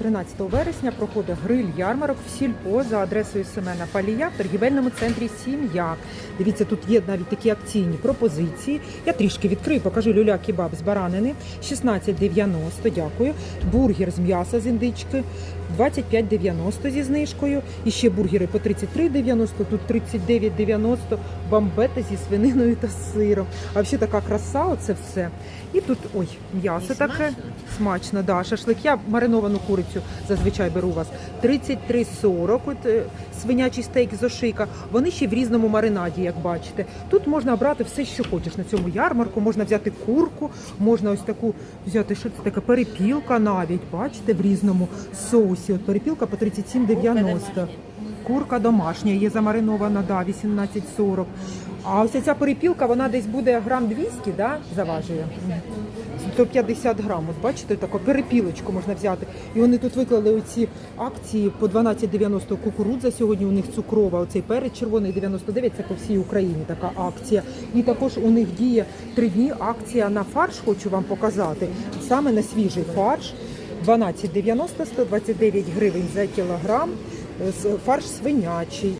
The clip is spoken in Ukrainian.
13 вересня проходить гриль ярмарок в сільпо за адресою Семена Палія в торгівельному центрі Сім'я. Дивіться, тут є навіть такі акційні пропозиції. Я трішки відкрию, покажу люля кебаб з баранини 16,90, дякую. Бургер з м'яса з індички 25,90 зі знижкою. І ще бургери по 33,90, тут 39,90, бамбета зі свининою та сиром. А взагалі така краса, оце все. І тут ой, м'ясо таке. Смачно. Да. Шашлик. Я мариновану курицю зазвичай беру у вас. 33,40, от е, свинячий стейк з ошийка. Вони ще в різному маринаді, як бачите. Тут можна брати все, що хочеш на цьому ярмарку. Можна взяти курку, можна ось таку взяти, що це таке, перепілка навіть, бачите, в різному соусі. От перепілка по 37,90. Курка домашня, є замаринована, да, 18,40. А ось ця перепілка, вона десь буде грам 200, да, заважує? 150 грам. От бачите, таку перепілочку можна взяти. І вони тут виклали оці акції по 12,90 кукурудза. Сьогодні у них цукрова, оцей перець червоний 99, це по всій Україні така акція. І також у них діє три дні акція на фарш, хочу вам показати. Саме на свіжий фарш. 12,90, 129 гривень за кілограм. Е, Фарш свинячий.